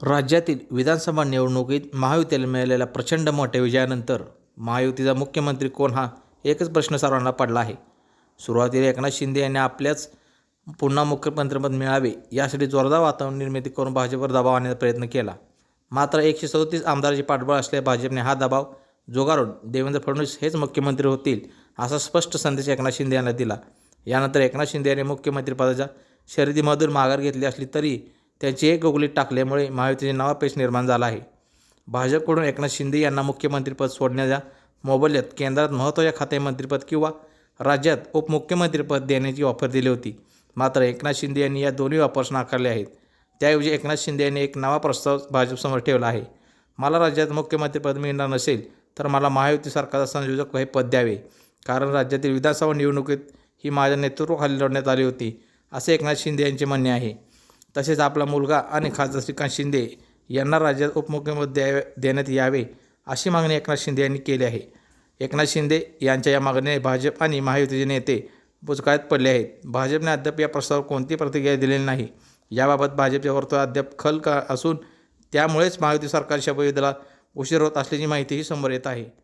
राज्यातील विधानसभा निवडणुकीत महायुतीला मिळालेल्या प्रचंड मोठ्या विजयानंतर महायुतीचा मुख्यमंत्री कोण हा एकच प्रश्न सर्वांना पडला आहे. सुरुवातीला एकनाथ शिंदे यांनी आपल्याच पुन्हा मुख्यमंत्रीपद मिळावे यासाठी जोरदार वातावरण निर्मिती करून भाजपवर दबाव आणण्याचा प्रयत्न केला. मात्र एकशे सदोतीस आमदाराची पाठबळ असलेल्या भाजपने हा दबाव जोगारून देवेंद्र फडणवीस हेच मुख्यमंत्री होतील असा स्पष्ट संदेश एकनाथ शिंदे यांना दिला. यानंतर एकनाथ शिंदे यांनी मुख्यमंत्रीपदाच्या शर्यतीमधून माघार घेतली असली तरी त्यांची एक गोगलीत टाकल्यामुळे महायुतीचे नवा निर्माण झाला आहे. भाजपकडून एकनाथ शिंदे यांना मुख्यमंत्रीपद सोडण्याच्या मोबदल्यात केंद्रात महत्त्वाच्या खाते मंत्रिपद किंवा राज्यात उपमुख्यमंत्रीपद देण्याची ऑफर दिली होती. मात्र एकनाथ शिंदे यांनी या दोन्ही ऑफर्स नाकारले आहेत. त्याऐवजी एकनाथ शिंदे यांनी एक नवा प्रस्ताव भाजपसमोर ठेवला आहे. मला राज्यात मुख्यमंत्रीपद मिळणार नसेल तर मला महायुती सरकारचा संयोजक हे पद द्यावे. कारण राज्यातील विधानसभा निवडणुकीत ही माझ्या नेतृत्वाखाली लढण्यात आली होती असे एकनाथ शिंदे यांचे म्हणणे आहे. तसेच आपला मुलगा आणि खासदार श्रीकांत शिंदे यांना राज्यात उपमुख्यमंत्री द्या देण्यात यावे अशी मागणी एकनाथ शिंदे यांनी केली आहे. एकनाथ शिंदे यांच्या या मागणीने भाजप आणि महायुतीचे नेते बुचकाळ्यात पडले आहेत. भाजपने अद्याप या प्रस्तावावर कोणती प्रतिक्रिया दिलेली नाही. याबाबत भाजपच्या वर्तुळ अद्याप खल का असून त्यामुळेच महायुती सरकारच्या शपथविधीला उशीर होत असल्याची माहितीही समोर येत आहे.